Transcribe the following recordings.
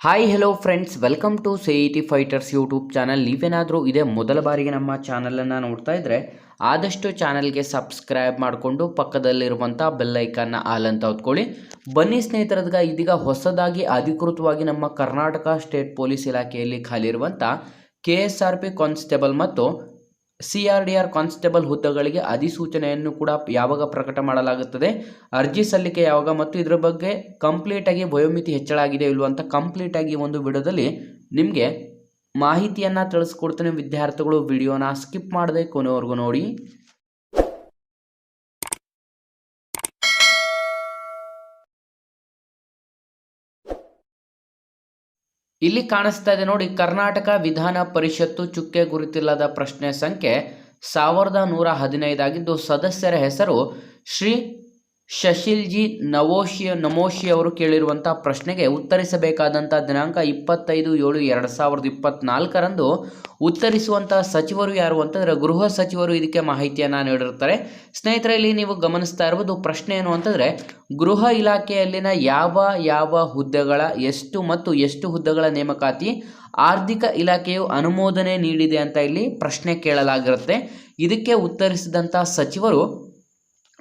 Hi hello friends welcome to C E T fighters YouTube channel ನೀವೇನಾದರೂ ಇದೇ ಮೊದಲ ಬಾರಿಗೆ ನಮ್ಮ ಚಾನಲನ್ನು ನೋಡ್ತಾ ಇದ್ದರೆ ಆದಷ್ಟು ಚಾನಲ್ಗೆ ಸಬ್ಸ್ಕ್ರೈಬ್ ಮಾಡಿಕೊಂಡು ಪಕ್ಕದಲ್ಲಿರುವಂಥ ಬೆಲ್ಲೈಕನ್ನ ಆಲ್ ಅಂತ ಹೊತ್ಕೊಳ್ಳಿ. ಬನ್ನಿ ಸ್ನೇಹಿತರದ್ಗ ಇದೀಗ ಹೊಸದಾಗಿ ಅಧಿಕೃತವಾಗಿ ನಮ್ಮ ಕರ್ನಾಟಕ ಸ್ಟೇಟ್ ಪೊಲೀಸ್ ಇಲಾಖೆಯಲ್ಲಿ ಖಾಲಿ ಇರುವಂಥ K S R P constable ಮತ್ತು C R D R constable ಹುದ್ದೆಗಳಿಗೆ ಅಧಿಸೂಚನೆಯನ್ನು ಕೂಡ ಯಾವಾಗ ಪ್ರಕಟ ಮಾಡಲಾಗುತ್ತದೆ? ಅರ್ಜಿ ಸಲ್ಲಿಕೆ ಯಾವಾಗ ಮತ್ತು ಇದರ ಬಗ್ಗೆ ಕಂಪ್ಲೀಟಾಗಿ ವಯೋಮಿತಿ ಹೆಚ್ಚಳ ಆಗಿದೆ ಇಲ್ವೋ ಅಂತ ಕಂಪ್ಲೀಟಾಗಿ ಒಂದು ವಿಡಿಯೋದಲ್ಲಿ ನಿಮಗೆ ಮಾಹಿತಿಯನ್ನು ತಿಳಿಸ್ಕೊಡ್ತೇನೆ ವಿದ್ಯಾರ್ಥಿಗಳು. ವಿಡಿಯೋನ ಸ್ಕಿಪ್ ಮಾಡದೆ ಕೊನೆವರೆಗೂ ನೋಡಿ. ಇಲ್ಲಿ ಕಾಣಿಸ್ತಾ ಇದೆ ನೋಡಿ, ಕರ್ನಾಟಕ ವಿಧಾನ ಪರಿಷತ್ತು ಚುಕ್ಕೆ ಗುರುತಿಲ್ಲದ ಪ್ರಶ್ನೆ ಸಂಖ್ಯೆ ಸಾವಿರದ ನೂರ ಹದಿನೈದಾಗಿದ್ದು ಸದಸ್ಯರ ಹೆಸರು ಶ್ರೀ ಶಶಿಲ್ಜಿ ನವೋಶಿ ನಮೋಶಿ ಅವರು ಕೇಳಿರುವಂಥ ಪ್ರಶ್ನೆಗೆ ಉತ್ತರಿಸಬೇಕಾದಂಥ ದಿನಾಂಕ ಇಪ್ಪತ್ತೈದು ಏಳು ಎರಡು ಸಾವಿರದ ಇಪ್ಪತ್ನಾಲ್ಕರಂದು ಉತ್ತರಿಸುವಂಥ ಸಚಿವರು ಯಾರು ಅಂತಂದರೆ ಗೃಹ ಸಚಿವರು ಇದಕ್ಕೆ ಮಾಹಿತಿಯನ್ನು ನೀಡಿರ್ತಾರೆ ಸ್ನೇಹಿತರೆ ಇಲ್ಲಿ ನೀವು ಗಮನಿಸ್ತಾ ಇರ್ಬೋದು ಪ್ರಶ್ನೆ ಏನು ಅಂತಂದರೆ ಗೃಹ ಇಲಾಖೆಯಲ್ಲಿನ ಯಾವ ಯಾವ ಹುದ್ದೆಗಳ ಎಷ್ಟು ಮತ್ತು ಎಷ್ಟು ಹುದ್ದೆಗಳ ನೇಮಕಾತಿ ಆರ್ಥಿಕ ಇಲಾಖೆಯು ಅನುಮೋದನೆ ನೀಡಿದೆ ಅಂತ ಇಲ್ಲಿ ಪ್ರಶ್ನೆ ಕೇಳಲಾಗಿರುತ್ತೆ. ಇದಕ್ಕೆ ಉತ್ತರಿಸಿದಂಥ ಸಚಿವರು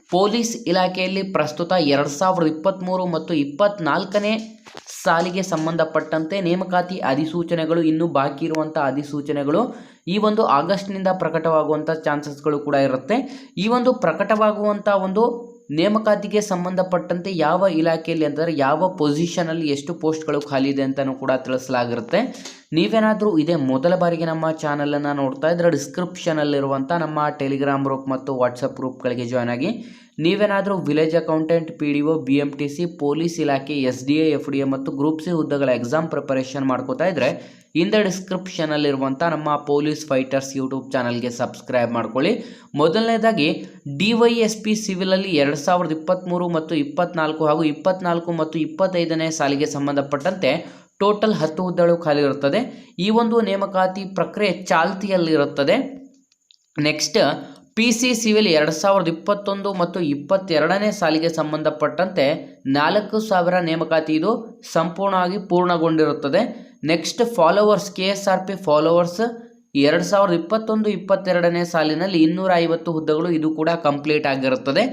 ಪೊಲೀಸ್ ಇಲಾಖೆಯಲ್ಲಿ ಪ್ರಸ್ತುತ ಎರಡು ಸಾವಿರದ ಇಪ್ಪತ್ತ್ಮೂರು ಮತ್ತು ಇಪ್ಪತ್ತ್ನಾಲ್ಕನೇ ಸಾಲಿಗೆ ಸಂಬಂಧಪಟ್ಟಂತೆ ನೇಮಕಾತಿ ಅಧಿಸೂಚನೆಗಳು ಇನ್ನೂ ಬಾಕಿ ಇರುವಂಥ ಅಧಿಸೂಚನೆಗಳು ಈ ಒಂದು ಆಗಸ್ಟ್ನಿಂದ ಪ್ರಕಟವಾಗುವಂಥ ಚಾನ್ಸಸ್ಗಳು ಕೂಡ ಇರುತ್ತೆ. ಈ ಒಂದು ಪ್ರಕಟವಾಗುವಂಥ ಒಂದು ನೇಮಕಾತಿಗೆ ಸಂಬಂಧಪಟ್ಟಂತೆ ಯಾವ ಇಲಾಖೆಯಲ್ಲಿ ಅಂತಂದರೆ ಯಾವ ಪೊಸಿಷನಲ್ಲಿ ಎಷ್ಟು ಪೋಸ್ಟ್ಗಳು ಖಾಲಿ ಇದೆ ಅಂತಲೂ ಕೂಡ ತಿಳಿಸಲಾಗಿರುತ್ತೆ. ನೀವೇನಾದರೂ ಇದೇ ಮೊದಲ ಬಾರಿಗೆ ನಮ್ಮ ಚಾನಲನ್ನು ನೋಡ್ತಾ ಇದ್ದರೆ ಡಿಸ್ಕ್ರಿಪ್ಷನಲ್ಲಿರುವಂಥ ನಮ್ಮ ಟೆಲಿಗ್ರಾಮ್ ಗ್ರೂಪ್ ಮತ್ತು ವಾಟ್ಸಪ್ ಗ್ರೂಪ್ಗಳಿಗೆ ಜಾಯ್ನ್ ಆಗಿ. ನೀವೇನಾದರೂ village accountant, P D O, B M T C, police ಇಲಾಖೆ, S D A, F D A ಮತ್ತು ಗ್ರೂಪ್ ಸಿ ಹುದ್ದೆಗಳ ಎಕ್ಸಾಮ್ ಪ್ರಿಪರೇಷನ್ ಮಾಡ್ಕೋತಾ ಇದ್ದರೆ ಇಂದ ಡಿಸ್ಕ್ರಿಪ್ಷನಲ್ಲಿರುವಂಥ ನಮ್ಮ ಪೊಲೀಸ್ ಫೈಟರ್ಸ್ ಯೂಟ್ಯೂಬ್ ಚಾನಲ್ಗೆ ಸಬ್ಸ್ಕ್ರೈಬ್ ಮಾಡ್ಕೊಳ್ಳಿ. ಮೊದಲನೇದಾಗಿ ಡಿ ವೈ ಎಸ್ ಪಿ ಸಿವಿಲಲ್ಲಿ ಎರಡು ಸಾವಿರದ ಇಪ್ಪತ್ತ್ಮೂರು ಮತ್ತು ಇಪ್ಪತ್ನಾಲ್ಕು ಹಾಗೂ ಇಪ್ಪತ್ನಾಲ್ಕು ಮತ್ತು ಇಪ್ಪತ್ತೈದನೇ ಸಾಲಿಗೆ ಸಂಬಂಧಪಟ್ಟಂತೆ ಟೋಟಲ್ ಹತ್ತು ಹುದ್ದೆಗಳು ಖಾಲಿ ಇರುತ್ತದೆ. ಈ ಒಂದು ನೇಮಕಾತಿ ಪ್ರಕ್ರಿಯೆ ಚಾಲ್ತಿಯಲ್ಲಿರುತ್ತದೆ ನೆಕ್ಸ್ಟ್, ಪಿ ಸಿ ಸಿವಿಲ್ ಎರಡು ಸಾವಿರದ ಇಪ್ಪತ್ತೊಂದು ಮತ್ತು ಇಪ್ಪತ್ತೆರಡನೇ ಸಾಲಿಗೆ ಸಂಬಂಧಪಟ್ಟಂತೆ ನಾಲ್ಕು ಸಾವಿರ ನೇಮಕಾತಿ ಇದು ಸಂಪೂರ್ಣವಾಗಿ ಪೂರ್ಣಗೊಂಡಿರುತ್ತದೆ. Next followers K S R P followers ಎರಡು ಸಾವಿರದ ಇಪ್ಪತ್ತೊಂದು ಇಪ್ಪತ್ತೆರಡನೇ ಸಾಲಿನಲ್ಲಿ ಇನ್ನೂರ ಐವತ್ತು ಹುದ್ದೆಗಳು ಇದು ಕೂಡ ಕಂಪ್ಲೀಟ್ ಆಗಿರುತ್ತದೆ.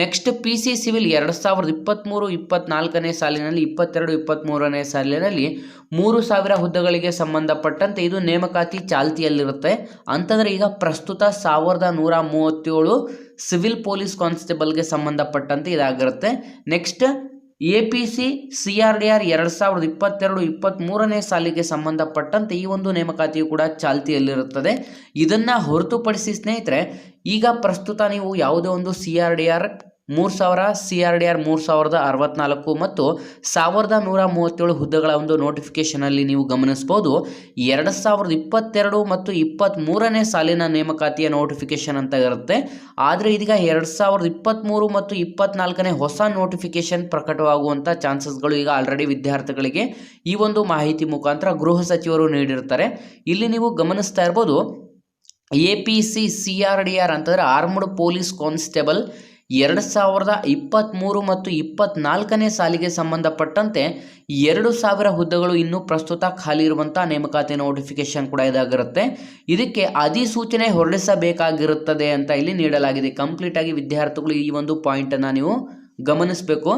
ನೆಕ್ಸ್ಟ್ ಪಿ ಸಿ ಸಿವಿಲ್ ಎರಡು ಸಾವಿರದ ಇಪ್ಪತ್ತ್ಮೂರು ಇಪ್ಪತ್ನಾಲ್ಕನೇ ಸಾಲಿನಲ್ಲಿ ಇಪ್ಪತ್ತೆರಡು ಇಪ್ಪತ್ತ್ಮೂರನೇ ಸಾಲಿನಲ್ಲಿ ಮೂರು ಸಾವಿರ ಹುದ್ದೆಗಳಿಗೆ ಸಂಬಂಧಪಟ್ಟಂತೆ ಇದು ನೇಮಕಾತಿ ಚಾಲ್ತಿಯಲ್ಲಿರುತ್ತೆ. ಅಂತಂದರೆ ಈಗ ಪ್ರಸ್ತುತ ಸಾವಿರದ ನೂರ ಮೂವತ್ತೇಳು ಸಿವಿಲ್ ಪೊಲೀಸ್ ಕಾನ್ಸ್ಟೇಬಲ್ಗೆ ಸಂಬಂಧಪಟ್ಟಂತೆ ಇದಾಗಿರುತ್ತೆ. Next A P C C R D R ಎರಡು ಸಾವಿರದ ಇಪ್ಪತ್ತೆರಡು ಇಪ್ಪತ್ತ್ಮೂರನೇ ಸಾಲಿಗೆ ಸಂಬಂಧಪಟ್ಟಂತೆ ಈ ಒಂದು ನೇಮಕಾತಿಯು ಕೂಡ ಚಾಲ್ತಿಯಲ್ಲಿರುತ್ತದೆ. ಇದನ್ನು ಹೊರತುಪಡಿಸಿ ಸ್ನೇಹಿತರೆ, ಈಗ ಪ್ರಸ್ತುತ ನೀವು ಯಾವುದೇ ಒಂದು ಸಿ ಆರ್ ಡಿ ಆರ್ ಮೂರು ಸಾವಿರ ಸಿ ಆರ್ ಡಿ ಆರ್ ಮೂರು ಸಾವಿರದ ಅರವತ್ನಾಲ್ಕು ಮತ್ತು ಸಾವಿರದ ನೂರ ಮೂವತ್ತೇಳು ಹುದ್ದೆಗಳ ಒಂದು ನೋಟಿಫಿಕೇಷನಲ್ಲಿ ನೀವು ಗಮನಿಸ್ಬೋದು. ಎರಡು ಸಾವಿರದ ಇಪ್ಪತ್ತೆರಡು ಮತ್ತು ಇಪ್ಪತ್ತ್ಮೂರನೇ ಸಾಲಿನ ನೇಮಕಾತಿಯ ನೋಟಿಫಿಕೇಷನ್ ಅಂತ ಇರುತ್ತೆ. ಆದರೆ ಇದೀಗ ಎರಡು ಸಾವಿರದ ಇಪ್ಪತ್ತ್ಮೂರು ಮತ್ತು ಇಪ್ಪತ್ನಾಲ್ಕನೇ ಹೊಸ ನೋಟಿಫಿಕೇಷನ್ ಪ್ರಕಟವಾಗುವಂಥ ಚಾನ್ಸಸ್ಗಳು ಈಗ ಆಲ್ರೆಡಿ ವಿದ್ಯಾರ್ಥಿಗಳಿಗೆ ಈ ಒಂದು ಮಾಹಿತಿ ಮುಖಾಂತರ ಗೃಹ ಸಚಿವರು ನೀಡಿರ್ತಾರೆ. ಇಲ್ಲಿ ನೀವು ಗಮನಿಸ್ತಾ ಇರ್ಬೋದು, A P C C R D R ಅಂತಂದರೆ ಆರ್ಮ್ಡ್ ಪೊಲೀಸ್ ಕಾನ್ಸ್ಟೇಬಲ್ ಎರಡು ಸಾವಿರದ ಇಪ್ಪತ್ತ್ಮೂರು ಮತ್ತು ಇಪ್ಪತ್ತ್ನಾಲ್ಕನೇ ಸಾಲಿಗೆ ಸಂಬಂಧಪಟ್ಟಂತೆ ಎರಡು ಸಾವಿರ ಹುದ್ದೆಗಳು ಇನ್ನೂ ಪ್ರಸ್ತುತ ಖಾಲಿ ಇರುವಂಥ ನೇಮಕಾತಿ ನೋಟಿಫಿಕೇಶನ್ ಕೂಡ ಇದಾಗಿರುತ್ತೆ. ಇದಕ್ಕೆ ಅಧಿಸೂಚನೆ ಹೊರಡಿಸಬೇಕಾಗಿರುತ್ತದೆ ಅಂತ ಇಲ್ಲಿ ನೀಡಲಾಗಿದೆ. ಕಂಪ್ಲೀಟಾಗಿ ವಿದ್ಯಾರ್ಥಿಗಳು ಈ ಒಂದು ಪಾಯಿಂಟನ್ನು ನೀವು ಗಮನಿಸಬೇಕು.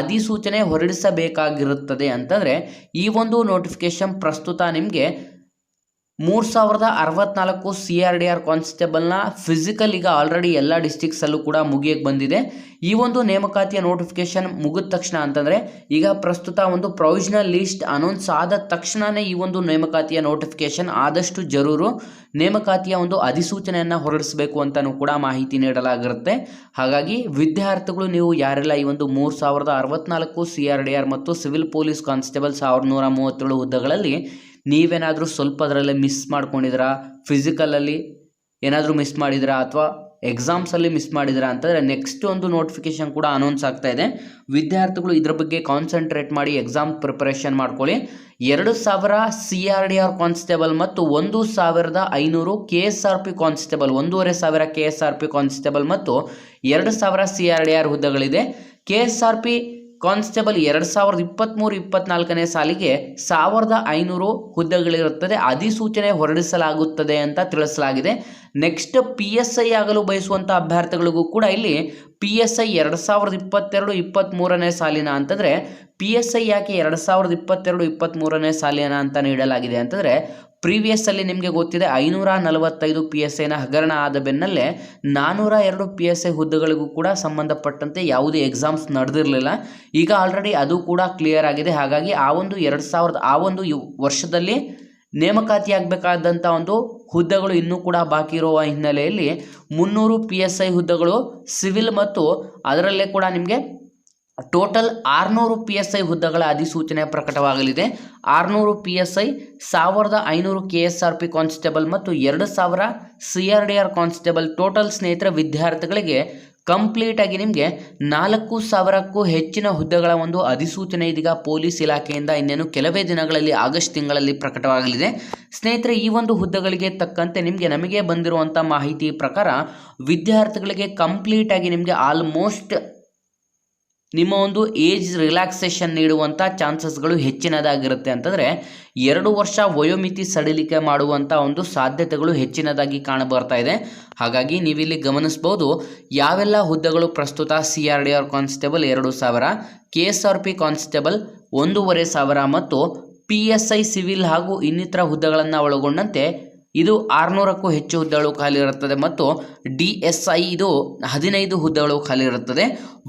ಅಧಿಸೂಚನೆ ಹೊರಡಿಸಬೇಕಾಗಿರುತ್ತದೆ ಅಂತಂದರೆ ಈ ಒಂದು ನೋಟಿಫಿಕೇಶನ್ ಪ್ರಸ್ತುತ ನಿಮಗೆ ಮೂರು ಸಾವಿರದ ಅರವತ್ನಾಲ್ಕು ಸಿ ಆರ್ ಡಿ ಆರ್ ಕಾನ್ಸ್ಟೇಬಲ್ನ ಫಿಸಿಕಲ್ ಈಗ ಆಲ್ರೆಡಿ ಎಲ್ಲ ಡಿಸ್ಟಿಕ್ಸಲ್ಲೂ ಕೂಡ ಮುಗಿಯಕ್ಕೆ ಬಂದಿದೆ. ಈ ಒಂದು ನೇಮಕಾತಿಯ ನೋಟಿಫಿಕೇಶನ್ ಮುಗಿದ ತಕ್ಷಣ ಅಂತಂದರೆ ಈಗ ಪ್ರಸ್ತುತ ಒಂದು ಪ್ರೊವಿಷನಲ್ ಲಿಸ್ಟ್ ಅನೌನ್ಸ್ ಆದ ತಕ್ಷಣವೇ ಈ ಒಂದು ನೇಮಕಾತಿಯ ನೋಟಿಫಿಕೇಶನ್ ಆದಷ್ಟು ಜರೂರು. ನೇಮಕಾತಿಯ ಒಂದು ಅಧಿಸೂಚನೆಯನ್ನು ಹೊರಡಿಸಬೇಕು ಅಂತಲೂ ಕೂಡ ಮಾಹಿತಿ ನೀಡಲಾಗಿರುತ್ತೆ. ಹಾಗಾಗಿ ವಿದ್ಯಾರ್ಥಿಗಳು ನೀವು ಯಾರೆಲ್ಲ ಈ ಒಂದು ಮೂರು ಸಾವಿರದ ಅರವತ್ನಾಲ್ಕು ಸಿ ಆರ್ ಡಿ ಆರ್ ಮತ್ತು ಸಿವಿಲ್ ಪೊಲೀಸ್ ಕಾನ್ಸ್ಟೇಬಲ್ ಸಾವಿರದ ನೂರ ಮೂವತ್ತೇಳು ಹುದ್ದೆಗಳಲ್ಲಿ ನೀವೇನಾದರೂ ಸ್ವಲ್ಪ ಅದರಲ್ಲಿ ಮಿಸ್ ಮಾಡ್ಕೊಂಡಿದ್ರಾ ಫಿಸಿಕಲಲ್ಲಿ ಏನಾದರೂ ಮಿಸ್ ಮಾಡಿದ್ರಾ ಅಥವಾ ಎಕ್ಸಾಮ್ಸಲ್ಲಿ ಮಿಸ್ ಮಾಡಿದಿರಾ ಅಂತಂದರೆ ನೆಕ್ಸ್ಟ್ ಒಂದು ನೋಟಿಫಿಕೇಶನ್ ಕೂಡ ಅನೌನ್ಸ್ ಆಗ್ತಾ ಇದೆ. ವಿದ್ಯಾರ್ಥಿಗಳು ಇದ್ರ ಬಗ್ಗೆ ಕಾನ್ಸಂಟ್ರೇಟ್ ಮಾಡಿ ಎಕ್ಸಾಮ್ ಪ್ರಿಪರೇಷನ್ ಮಾಡ್ಕೊಳ್ಳಿ. ಎರಡು ಸಾವಿರ C R D R constable ಮತ್ತು ಒಂದು ಸಾವಿರದ ಐನೂರು K S R P constable ಒಂದೂವರೆ ಸಾವಿರ K S R P constable ಮತ್ತು ಎರಡು ಸಾವಿರ C R D R ಹುದ್ದೆಗಳಿದೆ. K S R P constable ಎರಡು ಸಾವಿರದ ಇಪ್ಪತ್ತ್ಮೂರು ಇಪ್ಪತ್ನಾಲ್ಕನೇ ಸಾಲಿಗೆ ಸಾವಿರದ ಐನೂರು ಹುದ್ದೆಗಳಿರುತ್ತದೆ. ಅಧಿಸೂಚನೆ ಹೊರಡಿಸಲಾಗುತ್ತದೆ ಅಂತ ತಿಳಿಸಲಾಗಿದೆ. ನೆಕ್ಸ್ಟ್ ಪಿ ಎಸ್ ಐ ಆಗಲು ಬಯಸುವಂಥ ಅಭ್ಯರ್ಥಿಗಳಿಗೂ ಕೂಡ ಇಲ್ಲಿ ಪಿ ಎಸ್ ಐ ಎರಡು ಸಾವಿರದ ಇಪ್ಪತ್ತೆರಡು ಇಪ್ಪತ್ತ್ಮೂರನೇ ಸಾಲಿನ ಅಂತಂದರೆ ಪಿ ಎಸ್ ಐ ಯಾಕೆ ಎರಡು ಸಾವಿರದ ಇಪ್ಪತ್ತೆರಡು ಇಪ್ಪತ್ತ್ಮೂರನೇ ಸಾಲಿನ ಅಂತ ನೀಡಲಾಗಿದೆ ಅಂತಂದರೆ ಪ್ರೀವಿಯಸ್ ಅಲ್ಲಿ ನಿಮಗೆ ಗೊತ್ತಿದೆ ಐನೂರ ನಲವತ್ತೈದು ಪಿ ಎಸ್ ಐನ ಹಗರಣ ಆದ ಬೆನ್ನಲ್ಲೇ ನಾನೂರ ಎರಡು ಪಿ ಎಸ್ ಐ ಹುದ್ದೆಗಳಿಗೂ ಕೂಡ ಸಂಬಂಧಪಟ್ಟಂತೆ ಯಾವುದೇ ಎಕ್ಸಾಮ್ಸ್ ನಡೆದಿರಲಿಲ್ಲ. ಈಗ ಆಲ್ರೆಡಿ ಅದು ಕೂಡ ಕ್ಲಿಯರ್ ಆಗಿದೆ. ಹಾಗಾಗಿ ಆ ಒಂದು ಎರಡು ಸಾವಿರದ, ಆ ಒಂದು ವರ್ಷದಲ್ಲಿ ನೇಮಕಾತಿಯಾಗಬೇಕಾದಂಥ ಒಂದು ಹುದ್ದೆಗಳು ಇನ್ನೂ ಕೂಡ ಬಾಕಿ ಇರುವ ಹಿನ್ನೆಲೆಯಲ್ಲಿ ಮುನ್ನೂರು ಪಿ ಎಸ್ ಐ ಹುದ್ದೆಗಳು ಸಿವಿಲ್ ಮತ್ತು ಅದರಲ್ಲೇ ಕೂಡ ನಿಮಗೆ ಟೋಟಲ್ ಆರುನೂರು ಪಿ ಎಸ್ ಐ ಹುದ್ದೆಗಳ ಅಧಿಸೂಚನೆ ಪ್ರಕಟವಾಗಲಿದೆ. ಆರುನೂರು ಪಿ ಎಸ್ ಐ ಸಾವಿರದ ಐನೂರು K S R P constable ಮತ್ತು ಎರಡು ಸಾವಿರ C R D R constable total ಸ್ನೇಹಿತರ ವಿದ್ಯಾರ್ಥಿಗಳಿಗೆ ಕಂಪ್ಲೀಟ್ ಆಗಿ ನಿಮಗೆ ನಾಲ್ಕು ಸಾವಿರಕ್ಕೂ ಹೆಚ್ಚಿನ ಹುದ್ದೆಗಳ ಒಂದು ಅಧಿಸೂಚನೆ ಇದೀಗ ಪೊಲೀಸ್ ಇಲಾಖೆಯಿಂದ ಇನ್ನೇನು ಕೆಲವೇ ದಿನಗಳಲ್ಲಿ ಆಗಸ್ಟ್ ತಿಂಗಳಲ್ಲಿ ಪ್ರಕಟವಾಗಲಿದೆ. ಸ್ನೇಹಿತರೆ, ಈ ಒಂದು ಹುದ್ದೆಗಳಿಗೆ ತಕ್ಕಂತೆ ನಿಮಗೆ ನಮಗೆ ಬಂದಿರುವಂಥ ಮಾಹಿತಿ ಪ್ರಕಾರ ವಿದ್ಯಾರ್ಥಿಗಳಿಗೆ ಕಂಪ್ಲೀಟ್ ಆಗಿ ನಿಮಗೆ ಆಲ್ಮೋಸ್ಟ್ ನಿಮ್ಮ ಒಂದು ಏಜ್ ರಿಲ್ಯಾಕ್ಸೇಷನ್ ನೀಡುವಂಥ ಚಾನ್ಸಸ್ಗಳು ಹೆಚ್ಚಿನದಾಗಿರುತ್ತೆ ಅಂತಂದರೆ ಎರಡು ವರ್ಷ ವಯೋಮಿತಿ ಸಡಿಲಿಕೆ ಮಾಡುವಂಥ ಒಂದು ಸಾಧ್ಯತೆಗಳು ಹೆಚ್ಚಿನದಾಗಿ ಕಾಣಬರ್ತಾ ಇದೆ. ಹಾಗಾಗಿ ನೀವಿಲ್ಲಿ ಗಮನಿಸ್ಬೋದು, ಯಾವೆಲ್ಲ ಹುದ್ದೆಗಳು ಪ್ರಸ್ತುತ C R D R constable ಎರಡು ಸಾವಿರ, K S R P constable ಒಂದೂವರೆ ಸಾವಿರ ಮತ್ತು ಪಿ ಎಸ್ ಐ ಸಿವಿಲ್ ಹಾಗೂ ಇನ್ನಿತರ ಹುದ್ದೆಗಳನ್ನು ಒಳಗೊಂಡಂತೆ ಇದು ಆರುನೂರಕ್ಕೂ ಹೆಚ್ಚು ಹುದ್ದೆಗಳು ಖಾಲಿ ಇರುತ್ತದೆ ಮತ್ತು ಡಿ ಎಸ್ ಐ ಇದು ಹದಿನೈದು ಹುದ್ದೆಗಳು ಖಾಲಿ ಇರುತ್ತದೆ.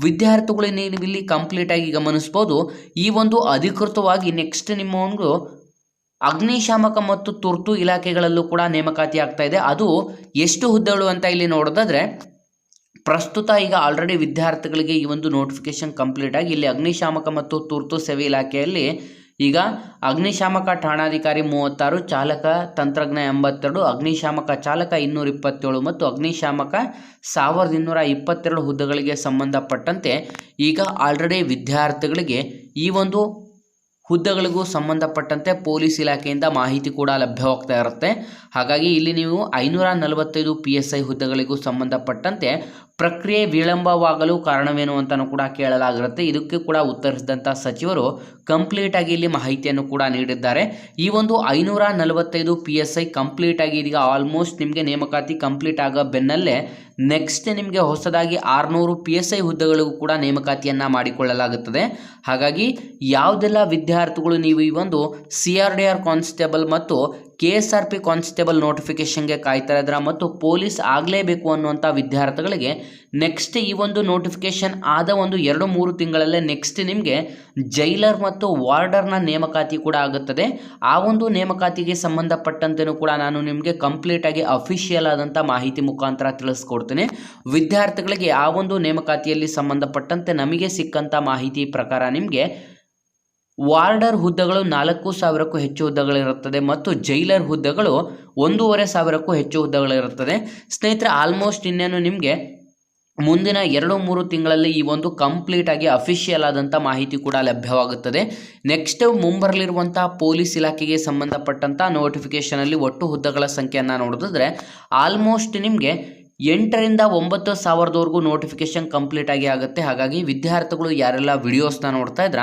ವಿದ್ಯಾರ್ಥಿಗಳು ನೀವು ಇಲ್ಲಿ ಕಂಪ್ಲೀಟಾಗಿ ಗಮನಿಸ್ಬೋದು ಈ ಒಂದು ಅಧಿಕೃತವಾಗಿ ನೆಕ್ಸ್ಟ್ ನಿಮ್ಮ ಒಂದು ಅಗ್ನಿಶಾಮಕ ಮತ್ತು ತುರ್ತು ಇಲಾಖೆಗಳಲ್ಲೂ ಕೂಡ ನೇಮಕಾತಿ ಆಗ್ತಾ ಇದೆ. ಅದು ಎಷ್ಟು ಹುದ್ದೆಗಳು ಅಂತ ಇಲ್ಲಿ ನೋಡೋದಾದ್ರೆ, ಪ್ರಸ್ತುತ ಈಗ ಆಲ್ರೆಡಿ ವಿದ್ಯಾರ್ಥಿಗಳಿಗೆ ಈ ಒಂದು ನೋಟಿಫಿಕೇಶನ್ ಕಂಪ್ಲೀಟ್ ಆಗಿ ಇಲ್ಲಿ ಅಗ್ನಿಶಾಮಕ ಮತ್ತು ತುರ್ತು ಸೇವೆ ಇಲಾಖೆಯಲ್ಲಿ ಈಗ ಅಗ್ನಿಶಾಮಕ ಠಾಣಾಧಿಕಾರಿ ಮೂವತ್ತಾರು, ಚಾಲಕ ತಂತ್ರಜ್ಞ ಎಂಬತ್ತೆರಡು, ಅಗ್ನಿಶಾಮಕ ಚಾಲಕ ಇನ್ನೂರ ಇಪ್ಪತ್ತೇಳು ಮತ್ತು ಅಗ್ನಿಶಾಮಕ ಸಾವಿರದ ಇನ್ನೂರ ಇಪ್ಪತ್ತೆರಡು ಹುದ್ದೆಗಳಿಗೆ ಸಂಬಂಧಪಟ್ಟಂತೆ ಈಗ ಆಲ್ರೆಡಿ ವಿದ್ಯಾರ್ಥಿಗಳಿಗೆ ಈ ಒಂದು ಹುದ್ದೆಗಳಿಗೂ ಸಂಬಂಧಪಟ್ಟಂತೆ ಪೊಲೀಸ್ ಇಲಾಖೆಯಿಂದ ಮಾಹಿತಿ ಕೂಡ ಲಭ್ಯವಾಗ್ತಾ ಇರುತ್ತೆ. ಹಾಗಾಗಿ ಇಲ್ಲಿ ನೀವು ಐನೂರ ನಲವತ್ತೈದು ಪಿ ಎಸ್ ಐ ಹುದ್ದೆಗಳಿಗೂ ಸಂಬಂಧಪಟ್ಟಂತೆ ಪ್ರಕ್ರಿಯೆ ವಿಳಂಬವಾಗಲು ಕಾರಣವೇನು ಅಂತಲೂ ಕೂಡ ಕೇಳಲಾಗಿರುತ್ತೆ. ಇದಕ್ಕೆ ಕೂಡ ಉತ್ತರಿಸಿದಂಥ ಸಚಿವರು ಕಂಪ್ಲೀಟ್ ಆಗಿ ಇಲ್ಲಿ ಮಾಹಿತಿಯನ್ನು ಕೂಡ ನೀಡಿದ್ದಾರೆ. ಈ ಒಂದು ಐನೂರ ನಲವತ್ತೈದು ಪಿ ಎಸ್ ಐ ಕಂಪ್ಲೀಟ್ ಆಗಿ ಇದೀಗ ಆಲ್ಮೋಸ್ಟ್ ನಿಮಗೆ ನೇಮಕಾತಿ ಕಂಪ್ಲೀಟ್ ಆಗೋ ಬೆನ್ನಲ್ಲೇ ನೆಕ್ಸ್ಟ್ ನಿಮಗೆ ಹೊಸದಾಗಿ ಆರುನೂರು ಪಿ ಎಸ್ ಐ ಹುದ್ದೆಗಳಿಗೂ ಕೂಡ ನೇಮಕಾತಿಯನ್ನು ಮಾಡಿಕೊಳ್ಳಲಾಗುತ್ತದೆ. ಹಾಗಾಗಿ ಯಾವುದೆಲ್ಲ ವಿದ್ಯಾರ್ಥಿಗಳು ನೀವು ಈ ಒಂದು C R D R constable ಮತ್ತು K S R P constable ನೋಟಿಫಿಕೇಶನ್ಗೆ ಕಾಯ್ತಾ ಇದ್ರ ಮತ್ತು ಪೊಲೀಸ್ ಆಗಲೇಬೇಕು ಅನ್ನುವಂಥ ವಿದ್ಯಾರ್ಥಿಗಳಿಗೆ ನೆಕ್ಸ್ಟ್ ಈ ಒಂದು ನೋಟಿಫಿಕೇಶನ್ ಆದ ಒಂದು ಎರಡು ಮೂರು ತಿಂಗಳಲ್ಲೇ ನೆಕ್ಸ್ಟ್ ನಿಮಗೆ ಜೈಲರ್ ಮತ್ತು ವಾರ್ಡರ್ನ ನೇಮಕಾತಿ ಕೂಡ ಆಗುತ್ತದೆ. ಆ ಒಂದು ನೇಮಕಾತಿಗೆ ಸಂಬಂಧಪಟ್ಟಂತೆಯೂ ಕೂಡ ನಾನು ನಿಮಗೆ ಕಂಪ್ಲೀಟಾಗಿ ಅಫಿಷಿಯಲ್ ಆದಂಥ ಮಾಹಿತಿ ಮುಖಾಂತರ ತಿಳಿಸ್ಕೊಡ್ತೀನಿ. ವಿದ್ಯಾರ್ಥಿಗಳಿಗೆ ಆ ಒಂದು ನೇಮಕಾತಿಯಲ್ಲಿ ಸಂಬಂಧಪಟ್ಟಂತೆ ನಮಗೆ ಸಿಕ್ಕಂಥ ಮಾಹಿತಿ ಪ್ರಕಾರ ನಿಮಗೆ ವಾರ್ಡರ್ ಹುದ್ದೆಗಳು ನಾಲ್ಕು ಸಾವಿರಕ್ಕೂ ಹೆಚ್ಚು ಹುದ್ದೆಗಳಿರುತ್ತದೆ ಮತ್ತು ಜೈಲರ್ ಹುದ್ದೆಗಳು ಒಂದೂವರೆ ಸಾವಿರಕ್ಕೂ ಹೆಚ್ಚು ಹುದ್ದೆಗಳಿರುತ್ತದೆ. ಸ್ನೇಹಿತರೆ ಆಲ್ಮೋಸ್ಟ್ ಇನ್ನೇನು ನಿಮಗೆ ಮುಂದಿನ ಎರಡು ಮೂರು ತಿಂಗಳಲ್ಲಿ ಈ ಒಂದು ಕಂಪ್ಲೀಟ್ ಆಗಿ ಅಫಿಷಿಯಲ್ ಆದಂಥ ಮಾಹಿತಿ ಕೂಡ ಲಭ್ಯವಾಗುತ್ತದೆ. ನೆಕ್ಸ್ಟ್ ಮುಂಬರಲಿರುವಂಥ ಪೊಲೀಸ್ ಇಲಾಖೆಗೆ ಸಂಬಂಧಪಟ್ಟಂಥ ನೋಟಿಫಿಕೇಷನಲ್ಲಿ ಒಟ್ಟು ಹುದ್ದೆಗಳ ಸಂಖ್ಯೆಯನ್ನು ನೋಡಿದ್ರೆ ಆಲ್ಮೋಸ್ಟ್ ನಿಮಗೆ ಎಂಟರಿಂದ ಒಂಬತ್ತು ಸಾವಿರದವರೆಗೂ ನೋಟಿಫಿಕೇಶನ್ ಕಂಪ್ಲೀಟ್ ಆಗಿ ಆಗುತ್ತೆ. ಹಾಗಾಗಿ ವಿದ್ಯಾರ್ಥಿಗಳು ಯಾರೆಲ್ಲ ವಿಡಿಯೋಸ್ನ ನೋಡ್ತಾ ಇದ್ರ,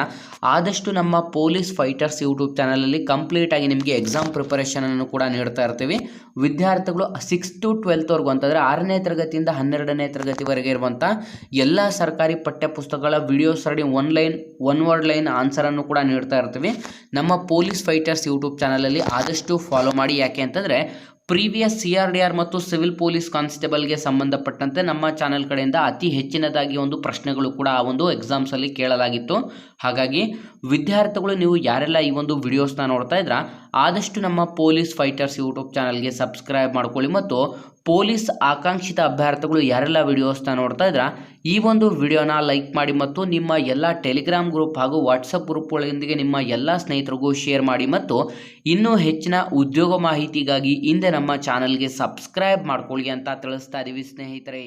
ಆದಷ್ಟು ನಮ್ಮ ಪೊಲೀಸ್ ಫೈಟರ್ಸ್ ಯೂಟ್ಯೂಬ್ ಚಾನಲಲ್ಲಿ ಕಂಪ್ಲೀಟ್ ಆಗಿ ನಿಮಗೆ ಎಕ್ಸಾಮ್ ಪ್ರಿಪರೇಷನನ್ನು ಕೂಡ ನೀಡ್ತಾ ಇರ್ತೀವಿ. ವಿದ್ಯಾರ್ಥಿಗಳು ಸಿಕ್ಸ್ ಟು ಟ್ವೆಲ್ತ್ವರೆಗೂ ಅಂತಂದರೆ ಆರನೇ ತರಗತಿಯಿಂದ ಹನ್ನೆರಡನೇ ತರಗತಿವರೆಗೆ ಇರುವಂಥ ಎಲ್ಲ ಸರ್ಕಾರಿ ಪಠ್ಯಪುಸ್ತಕಗಳ videos ready one line one word line ಆನ್ಸರನ್ನು ಕೂಡ ನೀಡ್ತಾ ಇರ್ತೀವಿ. ನಮ್ಮ ಪೊಲೀಸ್ ಫೈಟರ್ಸ್ ಯೂಟ್ಯೂಬ್ ಚಾನಲಲ್ಲಿ ಆದಷ್ಟು ಫಾಲೋ ಮಾಡಿ. ಯಾಕೆ ಅಂತಂದರೆ previous C R D R ಮತ್ತು ಸಿವಿಲ್ ಪೊಲೀಸ್ ಕಾನ್ಸ್ಟೇಬಲ್ಗೆ ಸಂಬಂಧಪಟ್ಟಂತೆ ನಮ್ಮ ಚಾನೆಲ್ ಕಡೆಯಿಂದ ಅತಿ ಹೆಚ್ಚಿನದಾಗಿ ಒಂದು ಪ್ರಶ್ನೆಗಳು ಕೂಡ ಆ ಒಂದು ಎಕ್ಸಾಮ್ಸಲ್ಲಿ ಕೇಳಲಾಗಿತ್ತು. ಹಾಗಾಗಿ ವಿದ್ಯಾರ್ಥಿಗಳು ನೀವು ಯಾರೆಲ್ಲ ಈ ಒಂದು ವಿಡಿಯೋಸ್ನ ನೋಡ್ತಾ ಇದ್ರ ಆದಷ್ಟು ನಮ್ಮ ಪೊಲೀಸ್ ಫೈಟರ್ಸ್ ಯೂಟ್ಯೂಬ್ ಚಾನಲ್ಗೆ ಸಬ್ಸ್ಕ್ರೈಬ್ ಮಾಡ್ಕೊಳ್ಳಿ ಮತ್ತು ಪೊಲೀಸ್ ಆಕಾಂಕ್ಷಿತ ಅಭ್ಯರ್ಥಿಗಳು ಯಾರೆಲ್ಲ ವಿಡಿಯೋಸ್ನ ನೋಡ್ತಾ ಇದ್ರ, ಈ ಒಂದು ವಿಡಿಯೋನ ಲೈಕ್ ಮಾಡಿ ಮತ್ತು ನಿಮ್ಮ ಎಲ್ಲ ಟೆಲಿಗ್ರಾಮ್ ಗ್ರೂಪ್ ಹಾಗೂ ವಾಟ್ಸಪ್ ಗ್ರೂಪ್ಗಳೊಂದಿಗೆ ನಿಮ್ಮ ಎಲ್ಲ ಸ್ನೇಹಿತರಿಗೂ ಶೇರ್ ಮಾಡಿ ಮತ್ತು ಇನ್ನೂ ಹೆಚ್ಚಿನ ಉದ್ಯೋಗ ಮಾಹಿತಿಗಾಗಿ ಹಿಂದೆ ನಮ್ಮ ಚಾನಲ್ಗೆ ಸಬ್ಸ್ಕ್ರೈಬ್ ಮಾಡ್ಕೊಳ್ಳಿ ಅಂತ ತಿಳಿಸ್ತಾ ಇದ್ದೀವಿ ಸ್ನೇಹಿತರೆ.